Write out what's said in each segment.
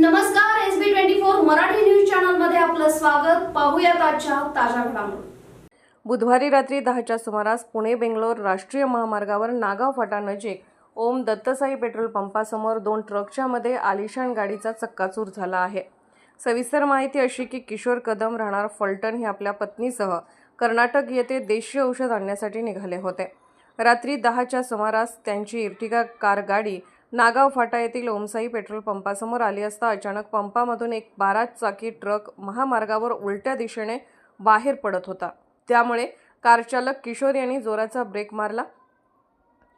नमस्कार S B twenty four Marathi news चॅनलमध्ये आपलं स्वागत. पाहूया आजच्या ताज्या घडामोडी. बुधवारी रात्री दहाच्या सुमारास पुणे बेंगलोर राष्ट्रीय महामार्गावर नागाव फाटा नजीक ओम दत्तसाई पेट्रोल पंपासमोर दोन ट्रकच्यामध्ये आलिशान गाडीचा चक्काचूर झाला आहे. सविस्तर माहिती अशी की किशोर कदम राहणार फलटण हे आपल्या पत्नीसह कर्नाटक येथे देशी औषध आणण्यासाठी निघाले होते. रात्री दहाच्या सुमारास त्यांची इर्टिगा कार गाडी नागाव फाटा येथील ओमसाई पेट्रोल पंपासमोर आली असता अचानक पंपामधून एक बारा चाकी ट्रक महामार्गावर उलट्या दिशेने बाहेर पडत होता. त्यामुळे कारचालक किशोर यांनी जोराचा ब्रेक मारला.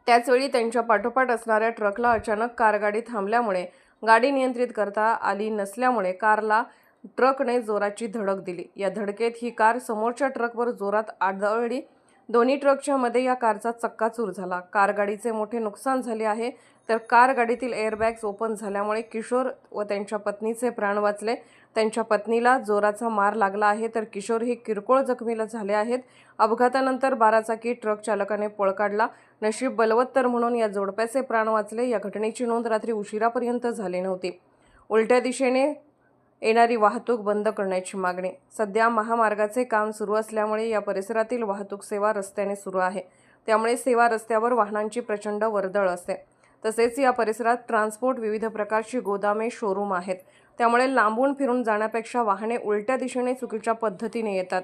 त्याचवेळी त्यांच्या पाठोपाठ असणाऱ्या ट्रकला अचानक कारगाडी थांबल्यामुळे गाडी नियंत्रित करता आली नसल्यामुळे कारला ट्रकने जोराची धडक दिली. या धडकेत ही कार समोरच्या ट्रकवर जोरात आदळली. दोन्ही ट्रकच्या मध्ये या कारचा चक्काचूर झाला. कार गाडीचे मोठे नुकसान झाले आहे. तर कार गाडीतील एअरबॅग्स ओपन झाल्यामुळे किशोर व त्यांच्या पत्नीचे प्राण वाचले. त्यांच्या पत्नीला जोराचा मार लागला आहे. तर किशोर हे किरकोळ जखमीला झाले आहेत. अपघातानंतर बाराचाकी ट्रक चालकाने पळ काढला. नशीब बलवत्तर म्हणून या जोडप्याचे प्राण वाचले. या घटनेची नोंद रात्री उशिरापर्यंत झाली नव्हती. उलट्या दिशेने येणारी वाहतूक बंद करण्याची मागणी. सध्या महामार्गाचे काम सुरू असल्यामुळे या परिसरातील वाहतूक सेवा रस्त्याने सुरू आहे. त्यामुळे सेवा रस्त्यावर वाहनांची प्रचंड वर्दळ असते. तसेच या परिसरात ट्रान्सपोर्ट विविध प्रकारची गोदामे शोरूम आहेत. त्यामुळे लांबून फिरून जाण्यापेक्षा वाहने उलट्या दिशेने चुकीच्या पद्धतीने येतात.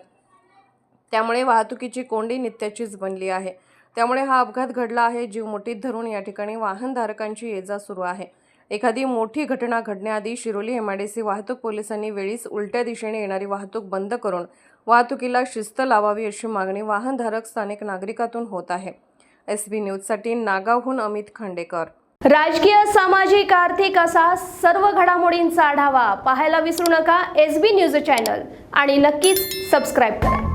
त्यामुळे वाहतुकीची कोंडी नित्याचीच बनली आहे. त्यामुळे हा अपघात घडला आहे. जीव मुठीत धरून या ठिकाणी वाहनधारकांची ये जा सुरू आहे. एखादी मोठी घटना घडण्याआधी शिरोली एमआयडीसी वाहतूक पोलिसांनी वेळीच उलट्या दिशेने येणारी वाहतूक बंद करून वाहतुकीला शिस्त लावावी अशी मागणी वाहनधारक स्थानिक नागरिकातून होत आहे. एस बी न्यूजसाठी नागावहून अमित खांडेकर. राजकीय सामाजिक आर्थिक असा सर्व घडामोडींचा आढावा पाहायला विसरू नका एस बी न्यूज चॅनल आणि नक्कीच सबस्क्राईब करा.